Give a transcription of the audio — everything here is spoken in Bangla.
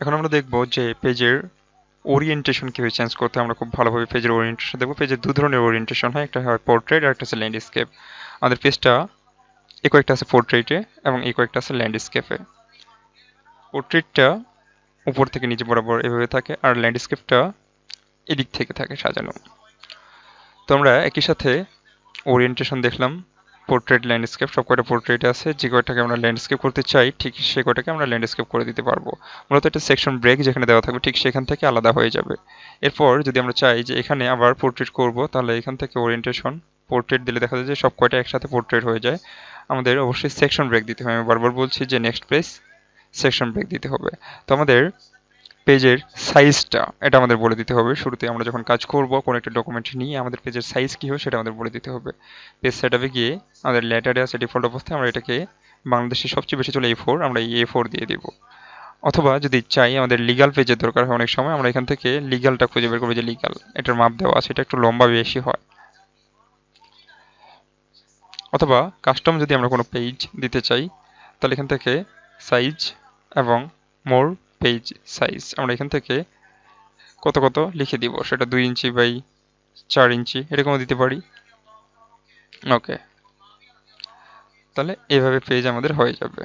এখন আমরা দেখব যে পেজের ওরিয়েন্টেশন কীভাবে চেঞ্জ করতে আমরা খুব ভালোভাবে পেজের ওরিয়েন্টেশন দেখব। পেজের দু ধরনের ওরিয়েন্টেশন হয়। একটা হয় পোর্ট্রেট আর একটা আছে ল্যান্ডস্কেপ আমাদের পেজটা এ কয়েকটা আছে পোর্ট্রেটে এবং এই কয়েকটা আছে ল্যান্ডস্কেপে পোর্ট্রেটটা উপর থেকে নিচে বরাবর এভাবে থাকে আর ল্যান্ডস্কেপটা এদিক থেকে থাকে সাজানো। তো আমরা একই সাথে ওরিয়েন্টেশন দেখলাম। পোর্ট্রেট ল্যান্ডস্কেপ সব কয়টা পোর্ট্রেট আছে, যে কয়টাকে আমরা ল্যান্ডস্কেপ করতে চাই, ঠিক সে কয়টাকে আমরা ল্যান্ডস্কেপ করে দিতে পারব। মূলত একটা সেকশন ব্রেক যেখানে দেওয়া থাকবে, ঠিক সেখান থেকে আলাদা হয়ে যাবে। এরপর যদি আমরা চাই যে এখানে আবার পোর্ট্রেট করব, তাহলে এখান থেকে ওরিয়েন্টেশন পোর্ট্রেট দিলে দেখা যায় যে সব কয়টা একসাথে পোর্ট্রেট হয়ে যায়। আমাদের অবশ্যই সেকশন ব্রেক দিতে হবে। আমি বারবার বলছি যে নেক্সট পেজ সেকশন ব্রেক দিতে হবে। তো আমাদের পেজের সাইজটা এটা আমাদের বলে দিতে হবে। শুরুতে আমরা যখন কাজ করব, কোনো একটা ডকুমেন্ট নিয়ে আমাদের পেজের সাইজ কী হবে সেটা আমাদের বলে দিতে হবে। পেজ সেটআপে গিয়ে আমাদের লেটারে আছে ডিফল্ট অবস্থায় আমরা এটাকে বাংলাদেশে সবচেয়ে বেশি চলে এ ফোর আমরা এই এ ফোর দিয়ে দিব। অথবা যদি চাই আমাদের লিগাল পেজের দরকার হয় অনেক সময়, আমরা এখান থেকে লিগালটা খুঁজে বের করব যে লিগাল এটার মাপ দেওয়া আছে, এটা একটু লম্বা বেশি হয়। অথবা কাস্টম যদি আমরা কোনো পেজ দিতে চাই, তাহলে এখান থেকে সাইজ এবং মোর পেজ সাইজ আমরা এখান থেকে কত কত লিখে দিব? সেটা দুই ইঞ্চি বাই চার ইঞ্চি, এরকমও দিতে পারি। ওকে তাহলে এভাবে পেজ আমাদের হয়ে যাবে।